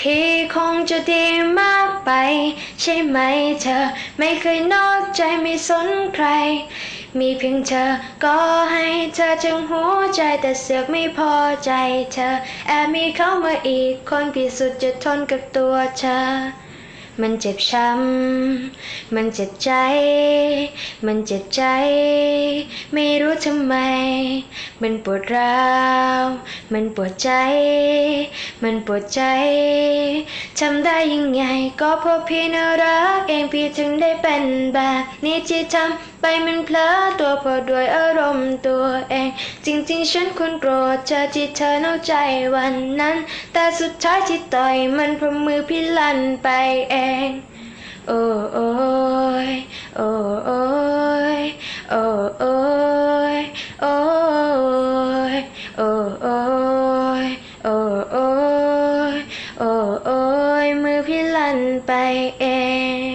พี่คงจะดีมากไป ใช่ไหมเธอ ไม่เคยนอกใจไม่สนใคร มีเพียงเธอ ก็ให้เธอจึงหัวใจแต่เสือกไม่พอใจเธอ แอบมีเขามาอีกคนพิสุดจะทนกับตัวเธอ มันเจ็บช้ำ มันเจ็บใจ มันเจ็บใจ ไม่รู้ทำไม มันปวดร้าว มันปวดใจ มันปวดใจ ทำได้ยังไง ก็เพราะพี่น่ารักเองพี่ถึงได้เป็นแบบนี้ที่ทำไปมันเพลอตัวเพราะด้วยอารมณ์ตัวเอง จริงๆ ฉันควรโกรธเธอที่เธอนอกใจวันนั้น แต่สุดท้ายที่ต่อยมันเพราะมือพี่ลั่นไปเองงโอ้โอ้ยโอ้โอ้ยโอ้โอ้ยโอ้ยโอ้โอ้ยโอ้โอ้ยโอ้โอ้ยมือพี่ลั่นไปเอง